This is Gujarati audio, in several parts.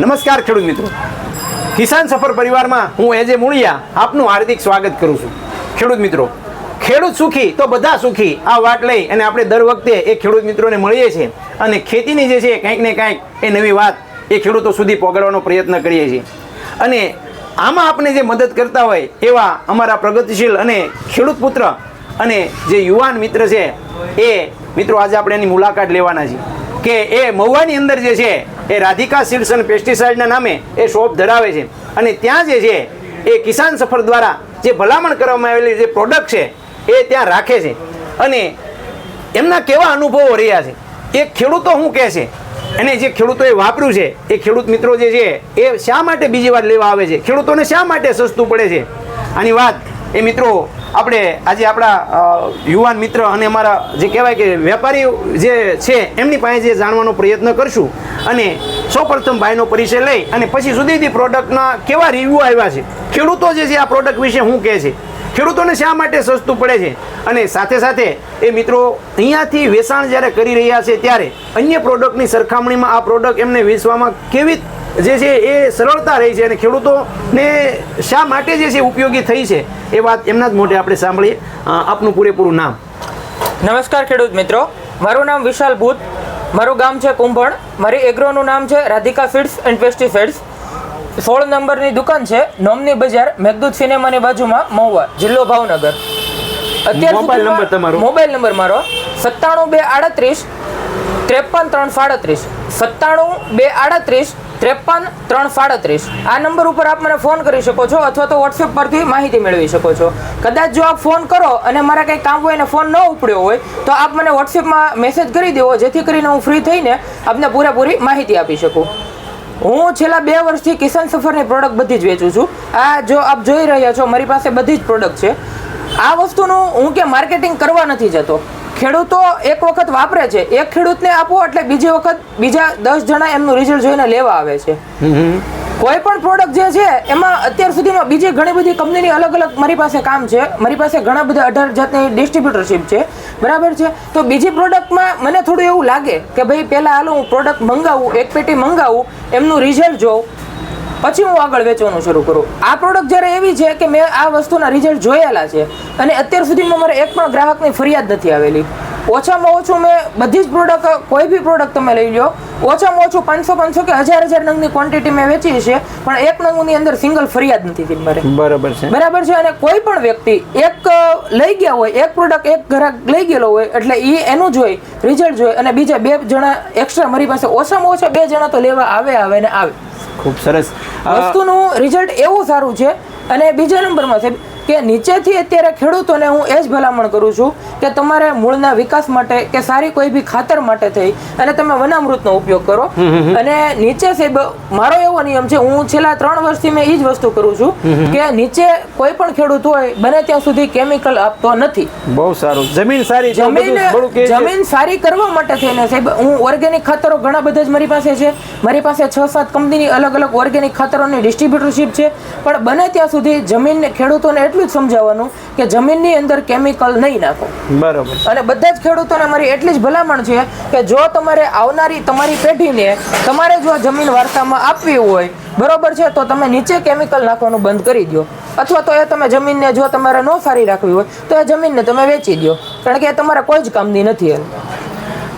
નમસ્કાર ખેડૂત મિત્રો. કિસાન સફર પરિવારમાં હું એજે મુળિયા આપનું હાર્દિક સ્વાગત કરું છું. ખેડૂત મિત્રો, ખેડૂત સુખી તો બધા સુખી આ વાત લઈ અને આપણે દર વખતે એ ખેડૂત મિત્રોને મળીએ છીએ અને ખેતીની જે છે કંઈક ને કંઈક એ નવી વાત એ ખેડૂતો સુધી પહોંચાડવાનો પ્રયત્ન કરીએ છીએ. અને આમાં આપણે જે મદદ કરતા હોય એવા અમારા પ્રગતિશીલ અને ખેડૂત પુત્ર અને જે યુવાન મિત્ર છે એ મિત્રો આજે આપણે એની મુલાકાત લેવાના છીએ. કે એ મહુવાની અંદર જે છે, એ રાધિકા સીડ્સ અને પેસ્ટિસાઇડના નામે એ શોપ ધરાવે છે. અને ત્યાં જે છે, એ કિસાન સફર દ્વારા જે ભલામણ કરવામાં આવેલી જે પ્રોડક્ટ છે, એ ત્યાં રાખે છે. અને એમના કેવા અનુભવો રહ્યા છે? એ ખેડૂતો શું કહે છે? અને જે ખેડૂતોએ વાપર્યું છે, એ ખેડૂત મિત્રો જે છે, એ શા માટે બીજી વાર લેવા આવે છે? ખેડૂતોને શા માટે સસ્તું પડે છે? આની વાત એ મિત્રો આપણે આજે આપણા યુવાન મિત્ર અને અમારા જે કહેવાય કે વેપારી જે છે, એમની પાસે જે જાણવાનો પ્રયત્ન કરશું. અને સૌપ્રથમ ભાઈનો પરિચય લઈ અને પછી સુધીથી પ્રોડક્ટના કેવા રિવ્યૂ આવ્યા છે. ખેડૂતો જે છે આ પ્રોડક્ટ વિશે શું કહે છે? ખેડૂતોને શા માટે સસ્તું પડે છે? અને સાથે સાથે એ મિત્રો અહીંયાથી વેચાણ જ્યારે કરી રહ્યા છે ત્યારે અન્ય પ્રોડક્ટની સરખામણીમાં આ પ્રોડક્ટ એમને વેચવામાં કેવી જે છે એ સરળતા રહી છે અને ખેડૂતોને શા માટે જે છે ઉપયોગી થઈ છે એ વાત એમના જ મોઢે આપણે સાંભળીએ. આપનું પૂરેપૂરું નામ. નમસ્કાર ખેડૂત મિત્રો. મારું નામ વિશાલ ભૂત. મારું ગામ છે કુંભણ. મારી એગ્રોનું નામ છે રાધિકા ફીડ્સ એન્ડ પેસ્ટિસાઇડ્સ સોળ નંબરની દુકાન છે નોમની બજાર મેઘદૂત સિનેમાની બાજુમાં મહુવા જિલ્લો ભાવનગર. અત્યારે મોબાઈલ નંબર તમારો? મોબાઈલ નંબર મારો. સત્તાણું બે આડત્રીસ ત્રેપન ત્રણ સાડત્રીસ. સત્તાણું બે આડત્રીસ ત્રેપન ત્રણ સાડત્રીસ. આ નંબર ઉપર આપ મને ફોન કરી શકો છો અથવા તો વોટ્સએપ પરથી માહિતી મેળવી શકો છો. કદાચ જો આપ ફોન કરો અને મારા કંઈ કામ હોય અને ફોન ન ઉપડ્યો હોય, તો આપ મને વોટ્સએપમાં મેસેજ કરી દેવો, જેથી કરીને હું ફ્રી થઈને આપને પૂરેપૂરી માહિતી આપી શકું. હું છેલ્લા બે વર્ષથી કિસાન સફરની પ્રોડક્ટ બધી જ વેચું છું. આ જો આપ જોઈ રહ્યા છો, મારી પાસે બધી જ પ્રોડક્ટ છે. આ વસ્તુનું હું કે માર્કેટિંગ કરવા નથી જતો. ખેડૂતો એક વખત વાપરે છે. એક ખેડૂતને આપો એટલે બીજી વખત બીજા દસ જણા એમનું રિઝલ્ટ જોઈને લેવા આવે છે. કોઈ પણ પ્રોડક્ટ જે છે એમાં અત્યાર સુધીમાં બીજી ઘણી બધી કંપનીની અલગ અલગ મારી પાસે કામ છે. મારી પાસે ઘણા બધા અઢાર જાતની ડિસ્ટ્રીબ્યુટરશીપ છે. બરાબર છે? તો બીજી પ્રોડક્ટમાં મને થોડું એવું લાગે કે ભાઈ પહેલાં હાલો હું પ્રોડક્ટ મંગાવું એક પેટી મંગાવું એમનું રિઝલ્ટ જોઉં. પછી હું આગળ વેચવાનું શરૂ કરું. આ પ્રોડક્ટ જ્યારે એવી છે કે મેં આ વસ્તુના રિઝલ્ટ જોયેલા છે, અને અત્યાર સુધીમાં મારે એક પણ ગ્રાહકની ફરિયાદ નથી આવેલી. ઓછામાં ઓછું મેં બધી જ પ્રોડક્ટ કોઈ બી પ્રોડક્ટ તમે લઈ લો ઓછામાં ઓછું પાંચસો પાંચસો કે હજાર હજાર નંગની ક્વોન્ટિટી મેં વેચી છે પણ એક નંગની અંદર સિંગલ ફરિયાદ નથી થઈ મારે. બરાબર છે. બરાબર છે? અને કોઈ પણ વ્યક્તિ એક લઈ ગયા હોય એક પ્રોડક્ટ એક ગ્રાહક લઈ ગયેલો હોય એટલે એ એનું જોઈ રિઝલ્ટ જોઈ અને બીજા બે જણા એક્સ્ટ્રા મારી પાસે ઓછામાં ઓછા બે જણા તો લેવા આવે આવે ને આવે. ખૂબ સરસ. વસ્તુનું રિઝલ્ટ એવું સારું છે અને બીજા નંબરમાં સાહેબ કે નીચેથી અત્યારે ખેડૂતોને હું એ જ ભલામણ કરું છું કે તમારે મૂળના વિકાસ માટે કે સારી કોઈ બી ખાતર માટે થઈ અને તમે વનામૃતનો ઉપયોગ કરો. અને નીચે સાહેબ મારો એવો નિયમ છે હું છેલ્લા ત્રણ વર્ષથી મેં એ જ વસ્તુ કરું છું કે નીચે કોઈ પણ ખેડૂત હોય બને ત્યાં સુધી કેમિકલ આપતો નથી. બહુ સારું. જમીન સારી જમીન. જમીન સારી કરવા માટે થઈને સાહેબ હું ઓર્ગેનિક ખાતરો ઘણા બધા જ મારી પાસે છે. મારી પાસે છ સાત કંપનીની અલગ અલગ ઓર્ગેનિક ખાતરોની ડિસ્ટ્રીબ્યુટરશીપ છે. પણ બને ત્યાં સુધી જમીનને ખેડૂતોને એટલું જ સમજાવવાનું કે જમીનની અંદર કેમિકલ નહીં નાખો. બરાબર. અને બધા જ ખેડૂતોને મારી એટલી જ ભલામણ છે કે જો તમારે આવનારી તમારી પેઢીને તમારે જો જમીન વાર્તામાં આપવી હોય બરોબર છે તો તમે નીચે કેમિકલ નાખવાનું બંધ કરી દો અથવા તો એ તમે જમીનને જો તમારે ન ફારી રાખવી હોય તો એ જમીનને તમે વેચી દો કારણ કે એ તમારા કોઈ જ કામની નથી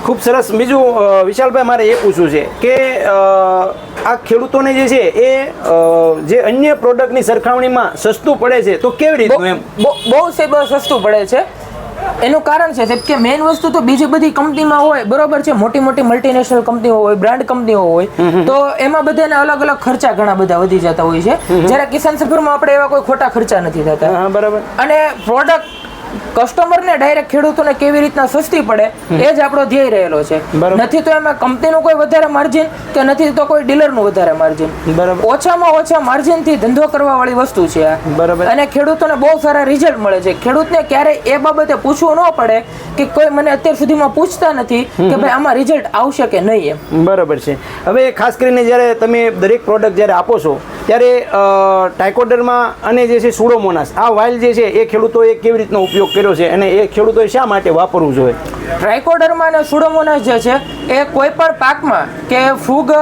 ખૂબ સરસ. બીજું વિશાલભાઈ મારે એ પૂછવું છે કે આ ખેડૂતોને જે છે એ જે અન્ય પ્રોડક્ટની સરખામણીમાં સસ્તું પડે છે તો કેવી રીતનું એમ? બહુ સાહેબ સસ્તું પડે છે. એનું કારણ છે સાહેબ કે મેઇન વસ્તુ તો બીજી બધી કંપનીમાં હોય બરોબર છે મોટી મોટી મલ્ટીનેશનલ કંપનીઓ હોય બ્રાન્ડ કંપનીઓ હોય તો એમાં બધાને અલગ અલગ ખર્ચા ઘણા બધા વધી જતા હોય છે. જ્યારે કિસાન સફરમાં આપણે એવા કોઈ ખોટા ખર્ચા નથી થતા. બરાબર. અને પ્રોડક્ટ કસ્ટમરને ડાયરેક્ટ ખેડૂતોને કેવી રીતના સસ્તી પડે એ જ આપણો ધ્યેય રહેલો છે. નથી તો એમાં કંપનીનું કોઈ વધારે માર્જિન કે નથી તો કોઈ ડીલરનું વધારે માર્જિન બરાબર. ઓછામાં ઓછા માર્જિનથી ધંધો કરવા વાળી વસ્તુ છે આ. બરાબર. અને ખેડૂતોને બહુ સારા રિઝલ્ટ મળે છે. ખેડૂતને ક્યારેય એ બાબતે પૂછવું ન પડે કે કોઈ મને અત્યાર સુધીમાં પૂછતા નથી કે ભાઈ આમાં રિઝલ્ટ આવશે કે નહીં એમ. બરાબર છે. હવે ખાસ કરીને જ્યારે તમે દરેક પ્રોડક્ટ જ્યારે આપો છો ત્યારે ટાઇકોડરમાં અને જે છે સુડોમોનાસ, આ વાઇલ જે છે એ ખેડૂતોએ કેવી રીતનો ઉપયોગ કર્યો છે અને એ ખેડૂતોએ શા માટે વાપરવું જોઈએ? ટ્રાઇકોડર્મા અને સુડોમોનાસ જે છે એ કોઈ પણ પાકમાં કે ફૂગ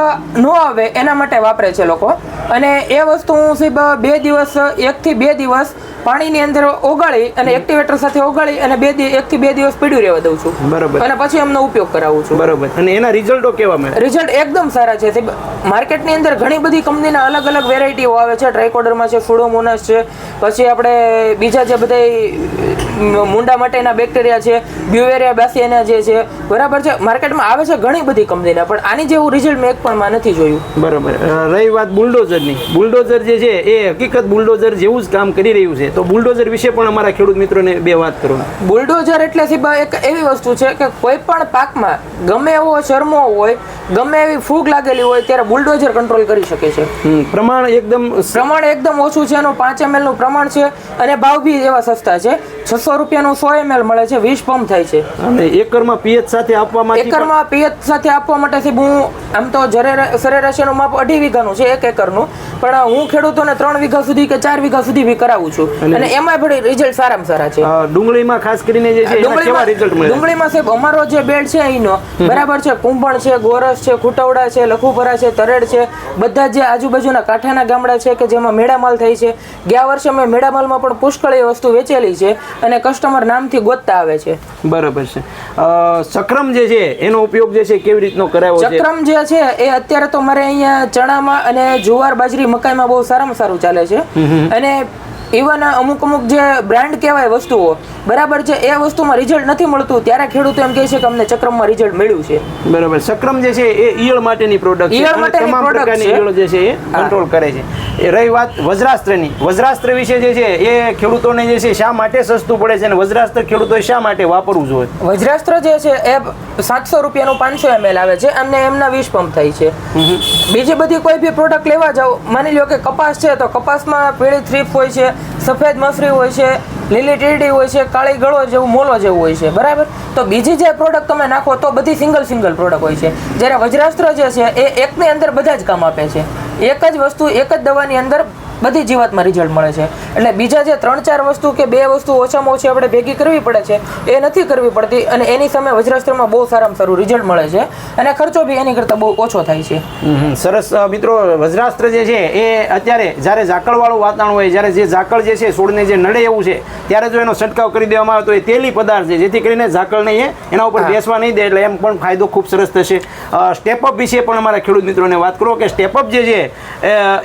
ન આવે એના માટે વાપરે છે લોકો. અને એ વસ્તુ હું સાહેબ બે દિવસ એકથી બે દિવસ પાણીની અંદર ઓગાળી અને એક્ટિવેટર સાથે ઓગાળી અને બે એક એકથી બે દિવસ પીડ્યું રહેવા દઉં છું. બરાબર. અને પછી એમનો ઉપયોગ કરાવું છું. બરોબર. અને એના રિઝલ્ટો કેવા મળે? રિઝલ્ટ એકદમ સારા છે માર્કેટની અંદર ઘણી બધી કંપનીના અલગ અલગ વેરાયટીઓ આવે છે. ટ્રાયકોડરમાં છે ફૂડોમોનસ છે પછી આપણે બીજા જે બધા મુંડા માટેના બેક્ટેરિયા છે બ્યુવેરિયા બેસિયાના જે છે બરાબર છે માર્કેટમાં આવે છે ઘણી બધી કંપનીના પણ આની જેવું રિઝલ્ટ મેં એક પણ માં નથી જોયું. બરાબર. રહી વાત બુલડોઝરની. બુલડોઝર જે છે એ હકીકત બુલડોઝર જેવું જ કામ કરી રહ્યું છે. તો બુલડોઝર વિશે પણ અમારા ખેડૂત મિત્રોને બે વાત કરો. બુલડોઝર એટલે સાહેબ એક એવી વસ્તુ છે કે કોઈ પણ પાકમાં ગમે એવો શરમો હોય ગમે એવી ફૂગ લાગેલી હોય ત્યારે બુલડોઝર કંટ્રોલ કરી શકે છે. પ્રમાણ એકદમ પ્રમાણ એકદમ ઓછું છે એનું પાંચ એમએલનું પ્રમાણ છે અને ભાવ બી એવા સસ્તા છે. છસો રૂપિયાનું સો એમએલ મળે છે વીસ પંપ થાય છે. એકરમાં પીએચ સાથે આપવામાં એકરમાં પીએચ સાથે આપવા માટે સાહેબ હું આમ તો જરે સરેરાશ માપ અઢી વીઘાનું છે એક એકરનું. પણ હું ખેડૂતોને ત્રણ વીઘા સુધી કે ચાર વીઘા સુધી બી કરાવું છું. અને- એમાં પણ રિઝલ્ટ સારામાં સારા છે. ડુંગળીમાં ખાસ કરીને જે છે કેવા રિઝલ્ટ મળે ડુંગળીમાં સાહેબ અમારો જે બેડ છે અહીંનો બરાબર છે કુંભણ છે ગોરસ છે ખુટવડા છે લખુપરા છે તરેડ છે બધા જે આજુબાજુના કાંઠાના ગામડા છે કે જેમાં મેળામાલ થઈ છે. ગયા વર્ષે અમે મેળામાલમાં પણ પુષ્કળ એ વસ્તુ વેચેલી છે અને કસ્ટમર નામથી ગોતતા આવે છે. બરાબર છે. સક્રમ જે છે એનો ઉપયોગ જે છે કેવી રીતનો કરાયો છે? સક્રમ જે છે એ અત્યારે તો મારે અહીંયા ચણામાં અને જુવાર બાજરી મકાઈમાં બહુ સારામાં સારું ચાલે છે. અને ઇવન અમુક અમુક જે બ્રાન્ડ કહેવાય વસ્તુઓ બરાબર છે એ વસ્તુમાં રિઝલ્ટ નથી મળતું. ત્યારે ખેડૂતો એમ કહે છે કે અમને ચક્રમમાં રિઝલ્ટ મળ્યું છે. બરાબર. સક્રમ જે છે એ ઈયળ માટેની પ્રોડક્ટ ઈયળ માટે માટેની પ્રકારની ઈયળો જે છે એ કંટ્રોલ કરે છે. એ રહી વાત વજ્રાસ્ત્રની. વજ્રાસ્ત્ર વિશે જે છે એ ખેડૂતોને જે છે શા માટે સસ્તું પડે છે અને વજ્રાસ્ત્ર ખેડૂતોએ શા માટે વાપરવું જોઈએ? વજ્રાસ્ત્ર જે છે એ સાતસો રૂપિયાનું પાંચસો એમએલ આવે છે. અને એમના વીસ પંપ થાય છે. બીજી બધી કોઈ બી પ્રોડક્ટ લેવા જાઓ માની લો કે કપાસ છે તો કપાસમાં પીળી થ્રીપ હોય છે સફેદ મસરી હોય છે, લીલી ટીરડી હોય છે, કાળી ગળો જેવું, મોલો જેવું હોય છે. બરાબર? તો બીજી જે પ્રોડક્ટ તમે નાખો, તો બધી સિંગલ સિંગલ પ્રોડક્ટ હોય છે. જ્યારે વજ્રાસ્ત્ર જે છે, એ એકની અંદર બધા જ કામ આપે છે. એક જ વસ્તુ, એક જ દવાની અંદર બધી જીવાતમાં રિઝલ્ટ મળે છે. એટલે બીજા જે ત્રણ ચાર વસ્તુ કે બે વસ્તુ ઓછામાં ઓછી આપણે ભેગી કરવી પડે છે એ નથી કરવી પડતી અને એની સામે વજ્રાસ્ત્રમાં બહુ સારામાં સારું રિઝલ્ટ મળે છે અને ખર્ચો બી એની કરતાં બહુ ઓછો થાય છે. સરસ મિત્રો વજ્રાસ્ત્ર જે છે એ અત્યારે જ્યારે ઝાકળવાળું વાતાવરણ હોય જ્યારે જે ઝાકળ જે છે છોડને જે નડે એવું છે ત્યારે જો એનો છંટકાવ કરી દેવામાં આવે તો એ તેલી પદાર્થ છે જેથી કરીને ઝાકળને એ એના ઉપર. બેસવા નહીં દે એટલે એમ પણ ફાયદો ખૂબ સરસ થશે. સ્ટેપઅપ વિશે પણ અમારા ખેડૂત મિત્રોને વાત કરો કે સ્ટેપઅપ જે છે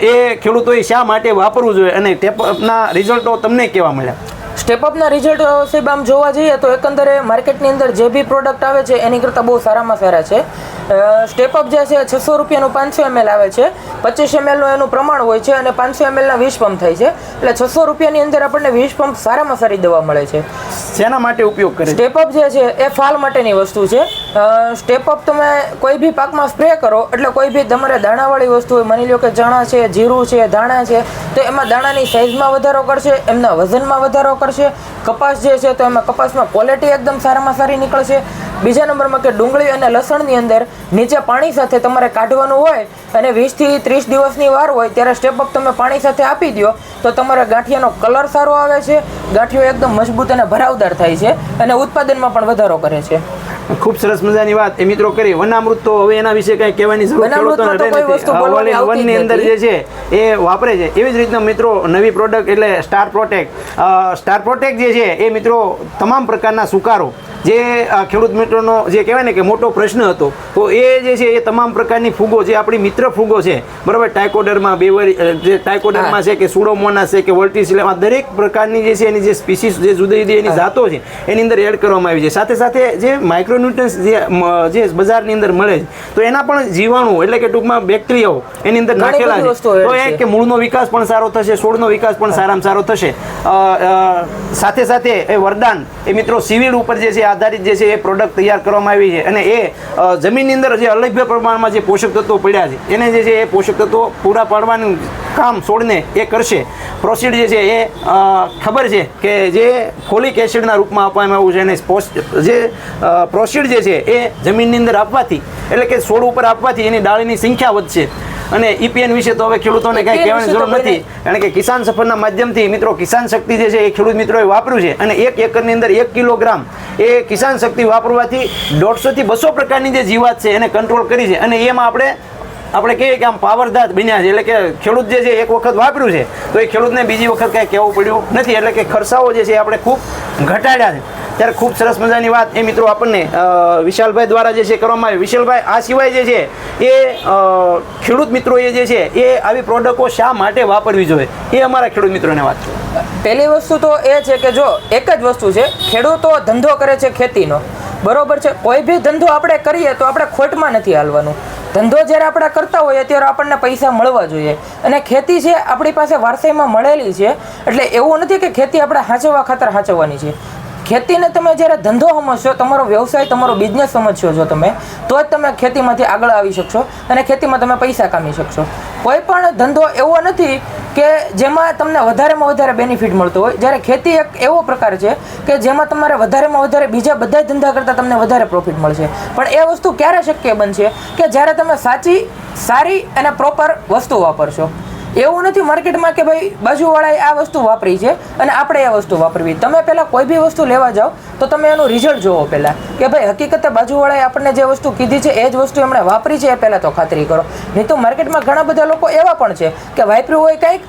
એ ખેડૂતોએ શા માટે વાપરવું જોઈએ અને સ્ટેપ અપના રિઝલ્ટો તમને કેવા મળ્યા? સ્ટેપઅપના રિઝલ્ટ સાહેબ, આમ જોવા જઈએ તો એકંદરે માર્કેટની અંદર જે બી પ્રોડક્ટ આવે છે, એની કરતાં બહુ સારામાં સારા છે. સ્ટેપઅપ જે છે છસો રૂપિયાનું પાંચસો એમએલ આવે છે. પચીસ એમએલનું એનું પ્રમાણ હોય છે અને પાંચસો એમએલના વીસ પંપ થાય છે. એટલે છસો રૂપિયાની અંદર આપણને વીસ પંપ સારામાં સારી દવા મળે છે. શેના માટે ઉપયોગ કરે સ્ટેપઅપ જે છે એ ફાલ માટેની વસ્તુ છે. સ્ટેપઅપ તમે કોઈ બી પાકમાં સ્પ્રે કરો એટલે કોઈ બી તમારે દાણાવાળી વસ્તુ હોય માની લો કે ચણા છે જીરું છે ધાણા છે તો એમાં દાણાની સાઇઝમાં વધારો કરશે એમના વજનમાં વધારો કરશે. કપાસ જે છે તો એમાં કપાસમાં ક્વોલિટી એકદમ સારામાં સારી નીકળશે. બીજા નંબરમાં કે ડુંગળી અને લસણની અંદર નીચે પાણી સાથે તમારે કાઢવાનું હોય અને વીસથી ત્રીસ દિવસની વાર હોય ત્યારે સ્ટેપઅપ તમે પાણી સાથે આપી દો તો તમારા ગાંઠિયાનો કલર સારો આવે છે ગાંઠિયો એકદમ મજબૂત અને ભરાવદાર થાય છે અને ઉત્પાદનમાં પણ વધારો કરે છે. ખૂબ સરસ મજાની વાત. એ મિત્રો કરી વનામૃત તો હવે એના વિશે કઈ કહેવાની જરૂર ખેડૂતોને તો કોઈ રહી વસ્તુ નથી. આ બોલવાની all in આવતી one જ ની અંદર જે છે એ વાપરે છે. એવી જ રીતના મિત્રો નવી પ્રોડક્ટ એટલે સ્ટાર પ્રોટેક્ટ સ્ટાર પ્રોટેક્ટ જે છે એ મિત્રો તમામ પ્રકારના સુકારો જે ખેડૂત મિત્રોનો જે કહેવાય ને કે મોટો પ્રશ્ન હતો તો એ જે છે એ તમામ પ્રકારની ફૂગો જે આપણી મિત્ર ફૂગો છે બરાબર ટાઇકોડરમાં બેવરી જે ટાઇકોડરમાં છે કે સુડોમોના છે કે વર્ટિસિલમ દરેક પ્રકારની જે છે એની જે સ્પીસીસ જે જુદી જુદી એની જાતો છે એની અંદર એડ કરવામાં આવી છે. સાથે સાથે જે માઇક્રોન્યુટ્રન્સ જે જે બજારની અંદર મળે છે તો એના પણ જીવાણુ એટલે કે ટૂંકમાં બેક્ટેરિયાઓ એની અંદર નાખેલા છે. તો એ કે મૂળનો વિકાસ પણ સારો થશે છોડનો વિકાસ પણ સારામાં સારો થશે. સાથે સાથે એ વરદાન, એ મિત્રો સિવિલ ઉપર જે છે, આધારિત જે છે, એ પ્રોડક્ટ તૈયાર કરવામાં આવી છે. અને એ જમીનની અંદર જે અલભ્ય પ્રમાણમાં જે પોષક તત્વો પડ્યા છે, એને જે છે, એ પોષક તત્વો પૂરા પાડવાનું કામ છોડને એ કરશે. પ્રોસીડ જે છે એ ખબર છે કે જે ફોલિક એસિડના રૂપમાં આપવામાં આવ્યું છે અને જે પ્રોસીડ જે છે એ જમીનની અંદર આપવાથી એટલે કે છોડ ઉપર આપવાથી એની ડાળીની સંખ્યા વધશે. અને ઈપીએન વિશે તો હવે ખેડૂતોને કંઈ કહેવાની જરૂર નથી. કારણ કે કિસાન સફરના માધ્યમથી મિત્રો કિસાન શક્તિ જે છે એ ખેડૂત મિત્રોએ વાપર્યું છે. અને એક એકરની અંદર એક કિલોગ્રામ એ કિસાન શક્તિ વાપરવાથી દોઢસોથી બસો પ્રકારની જે જીવાત છે એને કંટ્રોલ કરી છે. અને એમાં આપણે આપણે કહીએ કે આમ પાવરદાત બન્યા છે, એટલે કે ખેડૂત જે છે એક વખત વાપર્યું છે, તો એ ખેડૂતને બીજી વખત કાંઈ કહેવું પડ્યું નથી, એટલે કે ખર્ચાઓ જે છે આપણે ખૂબ ઘટાડ્યા છે. ત્યારે ખૂબ સરસ મજાની વાત એ મિત્રો આપણને વિશાલભાઈ દ્વારા જે છે કરવામાં આવી. વિશાલભાઈ, આ સિવાય જે છે એ ખેડૂત મિત્રોએ જે છે એ આવી પ્રોડક્ટો શા માટે વાપરવી જોઈએ? એ અમારા ખેડૂત મિત્રોને વાત છે પહેલી વસ્તુ તો એ છે કે જો એક જ વસ્તુ છે, ખેડૂતો ધંધો કરે છે ખેતીનો. બરોબર છે? કોઈ બી ધંધો આપણે કરીએ તો આપણે ખોટમાં નથી હાલવાનું. ધંધો જ્યારે આપણે કરતા હોઈએ ત્યારે આપણને પૈસા મળવા જોઈએ. અને ખેતી છે, આપણી પાસે વારસાઈમાં મળેલી છે, એટલે એવું નથી કે ખેતી આપણે હાંચવવા ખાતર હાંચવવાની છે. ખેતીને તમે જ્યારે ધંધો સમજશો, તમારો વ્યવસાય, તમારો બિઝનેસ સમજશો જો તમે, તો જ તમે ખેતીમાંથી આગળ આવી શકશો અને ખેતીમાં તમે પૈસા કામી શકશો. કોઈ પણ ધંધો એવો નથી કે જેમાં તમને વધારેમાં વધારે બેનિફિટ મળતો હોય. જ્યારે ખેતી એક એવો પ્રકાર છે કે જેમાં તમારે વધારેમાં વધારે બીજા બધા ધંધા કરતાં તમને વધારે પ્રોફિટ મળશે. પણ એ વસ્તુ ક્યારે શક્ય બનશે? કે જ્યારે તમે સાચી, સારી અને પ્રોપર વસ્તુ વાપરશો. એવું નથી માર્કેટમાં કે ભાઈ બાજુવાળાએ આ વસ્તુ વાપરી છે અને આપણે એ વસ્તુ વાપરવી. તમે પહેલાં કોઈ બી વસ્તુ લેવા જાઓ તો તમે એનું રિઝલ્ટ જોવો પહેલાં. કે ભાઈ હકીકતે બાજુવાળાએ આપણને જે વસ્તુ કીધી છે એ જ વસ્તુ એમણે વાપરી છે એ પહેલાં તો ખાતરી કરો. નહીં તો માર્કેટમાં ઘણા બધા લોકો એવા પણ છે કે વાપર્યું હોય કંઈક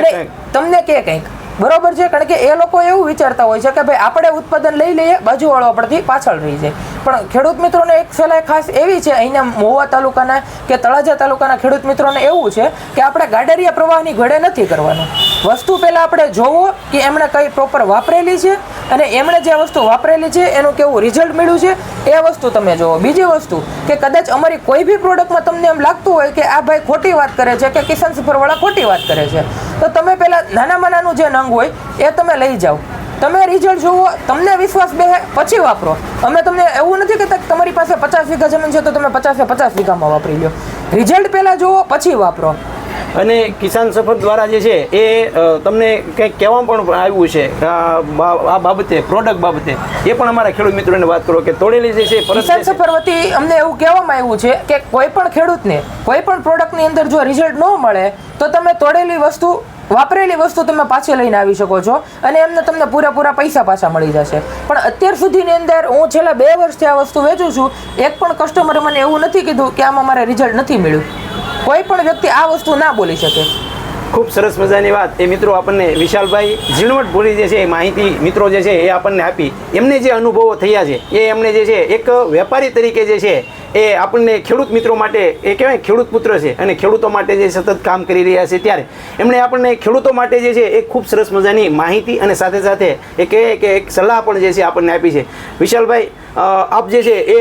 અને તમને કે કંઈક. બરોબર છે? કારણ કે એ લોકો એવું વિચારતા હોય છે કે ભાઈ આપણે ઉત્પાદન લઈ લઈએ બાજુવાળો આપણથી પાછળ રહી જાય. પણ ખેડૂત મિત્રોને એક સલાહ ખાસ એવી છે, અહીંના મહુવા તાલુકાના કે તળાજા તાલુકાના ખેડૂત મિત્રોને એવું છે કે આપણે ગાડરિયા પ્રવાહની ઘડે નથી કરવાનું. વસ્તુ પહેલાં આપણે જોવો કે એમણે કઈ પ્રોપર વાપરેલી છે અને એમણે જે વસ્તુ વાપરેલી છે, એનું કેવું રિઝલ્ટ મળ્યું છે, એ વસ્તુ તમે જોવો. બીજી વસ્તુ કે કદાચ અમારી કોઈ બી પ્રોડક્ટમાં તમને એમ લાગતું હોય કે આ ભાઈ ખોટી વાત કરે છે કે કિસાન સફરવાળા ખોટી વાત કરે છે, તો તમે પહેલાં નાનામાં નાનું જે નંગ હોય, એ તમે લઈ જાઓ. તમે રિઝલ્ટ જુઓ તમને વિશ્વાસ બે પછી વાપરો. અમે તમને એવું નથી કહેતા કે તમારી પાસે પચાસ વીઘા જમીન છે તો તમે પચાસે પચાસ વીઘામાં વાપરી લો રિઝલ્ટ પહેલાં જુઓ પછી વાપરો. અને કિસાન સફર દ્વારા જે છે એ તમને કંઈક કહેવા પણ આવ્યું છે આ બાબતે પ્રોડક્ટ બાબતે. એ પણ અમારા ખેડૂત મિત્રોને વાત કરો કે તોડેલી જે છે કિસાન સફર વતી અમને એવું કહેવામાં આવ્યું છે કે કોઈ પણ ખેડૂતને કોઈ પણ પ્રોડક્ટની અંદર જો રિઝલ્ટ ન મળે તો તમે તોડેલી વસ્તુ વાપરેલી વસ્તુ તમે પાછી લઈને આવી શકો છો અને એમને તમને પૂરેપૂરા પૈસા પાછા મળી જશે. પણ અત્યાર સુધીની અંદર હું છેલ્લા બે વર્ષથી આ વસ્તુ વેચું છું, એક પણ કસ્ટમરે મને એવું નથી કીધું કે આમાં મારે રિઝલ્ટ નથી મળ્યું. કોઈ પણ વ્યક્તિ આ વસ્તુ ના બોલી શકે. ખૂબ સરસ મજાની વાત. એ મિત્રો આપણને વિશાલભાઈ ઝીણવટ ભૂલી જે છે, એ માહિતી મિત્રો જે છે, એ આપણને આપી. એમને જે અનુભવો થયા છે, એ એમને જે છે, એક વેપારી તરીકે જે છે, એ આપણને ખેડૂત મિત્રો માટે, એ કહેવાય ખેડૂત પુત્ર છે અને ખેડૂતો માટે જે સતત કામ કરી રહ્યા છે ત્યારે એમણે આપણને ખેડૂતો માટે જે છે એ ખૂબ સરસ મજાની માહિતી અને સાથે સાથે એ કહે કે એક સલાહ પણ જે છે, આપણને આપી છે. વિશાલભાઈ આપ જે છે, એ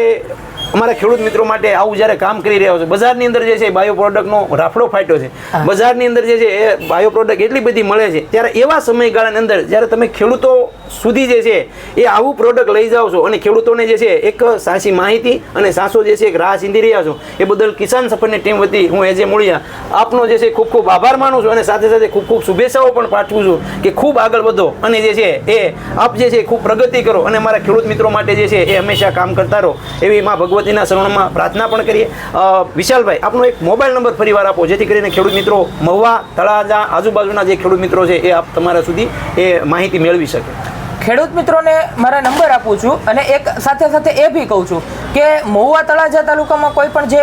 અમારા ખેડૂત મિત્રો માટે આવું જ્યારે કામ કરી રહ્યા છો બજારની અંદર જે છે બાયો પ્રોડક્ટનો રાફડો ફાટ્યો છે. બજારની અંદર જે છે એ બાયો પ્રોડક્ટ એટલી બધી મળે છે. ત્યારે એવા સમયગાળાની અંદર જ્યારે તમે ખેડૂતો સુધી જે છે એ આવું પ્રોડક્ટ લઈ જાઓ છો અને ખેડૂતોને જે છે એક સાચી માહિતી અને સાસો જે છે એક રાહ ચીંધી રહ્યા છો એ બદલ કિસાન સફરની ટીમ વતી હું એજે મૂળિયા આપનો જે છે ખૂબ ખૂબ આભાર માનું છું અને સાથે સાથે ખૂબ ખૂબ શુભેચ્છાઓ પણ પાઠવું છું કે ખૂબ આગળ વધો અને જે છે એ આપ જે છે ખૂબ પ્રગતિ કરો અને મારા ખેડૂત મિત્રો માટે જે છે એ હંમેશા કામ કરતા રહો એવી માં ભગવતીના શરણમાં પ્રાર્થના પણ કરીએ. વિશાલભાઈ, આપનો એક મોબાઈલ નંબર ફરીવાર આપો, જેથી કરીને ખેડૂત મિત્રો મહુવા, તળાજા, આજુબાજુના જે ખેડૂત મિત્રો છે, એ આપ તમારા સુધી એ માહિતી મેળવી શકે. ખેડૂત મિત્રોને મારા નંબર આપું છું અને એક સાથે સાથે એ બી કહું છું કે મહુવા તળાજા તાલુકામાં કોઈ પણ જે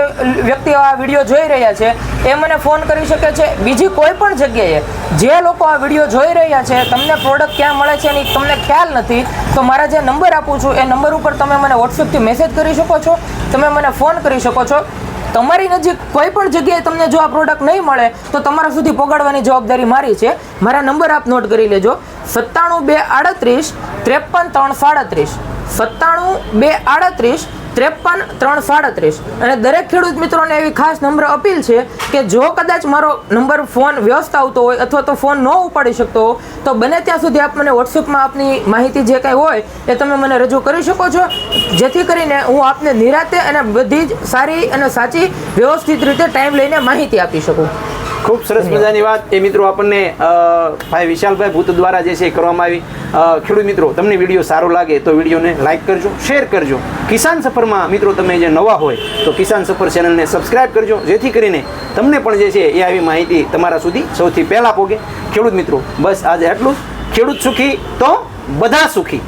વ્યક્તિ આ વીડિયો જોઈ રહ્યા છે, એ મને ફોન કરી શકે છે. બીજી કોઈ પણ જગ્યાએ જે લોકો આ વીડિયો જોઈ રહ્યા છે, તમને પ્રોડક્ટ ક્યાં મળે છે એની તમને ખ્યાલ નથી, તો મારા જે નંબર આપું છું, એ નંબર ઉપર તમે મને વોટ્સએપથી મેસેજ કરી શકો છો, તમે મને ફોન કરી શકો છો. તમારી નજીક કોઈ પણ જગ્યાએ તમને જો આ પ્રોડક્ટ નહીં મળે, તો તમારા સુધી પહોંચાડવાની જવાબદારી મારી છે. મારા નંબર આપ નોટ કરી લેજો. સત્તાણું બે આડત્રીસ, ત્રેપન ત્રણ સાડત્રીસ. સત્તાણું બે આડત્રીસ ત્રેપન, ત્રણ સાડત્રીસ. અને દરેક ખેડૂત મિત્રોને એવી ખાસ નમ્ર અપીલ છે કે જો કદાચ મારો નંબર ફોન વ્યસ્ત આવતો હોય અથવા તો ફોન ન ઉપાડી શકતો હો તો બને ત્યાં સુધી આપ મને વોટ્સએપમાં આપની માહિતી જે કાંઈ હોય એ તમે મને રજૂ કરી શકો છો. જેથી કરીને હું આપને નિરાતે અને બધી જ સારી અને સાચી વ્યવસ્થિત રીતે ટાઈમ લઈને માહિતી આપી શકું. ખૂબ સરસ મજાની વાત. એ મિત્રો આપણને ભાઈ વિશાલભાઈ ભૂત દ્વારા જે છે એ કરવામાં આવી. ખેડૂત મિત્રો, તમને વીડિયો સારો લાગે તો વિડીયોને લાઈક કરજો, શેર કરજો. કિસાન સફરમાં મિત્રો તમે જે નવા હોય તો કિસાન સફર ચેનલને સબસ્ક્રાઇબ કરજો, જેથી કરીને તમને પણ જે છે એ આવી માહિતી તમારા સુધી સૌથી પહેલાં પોગે. ખેડૂત મિત્રો, બસ આજે આટલું ખેડૂત સુખી તો બધા સુખી.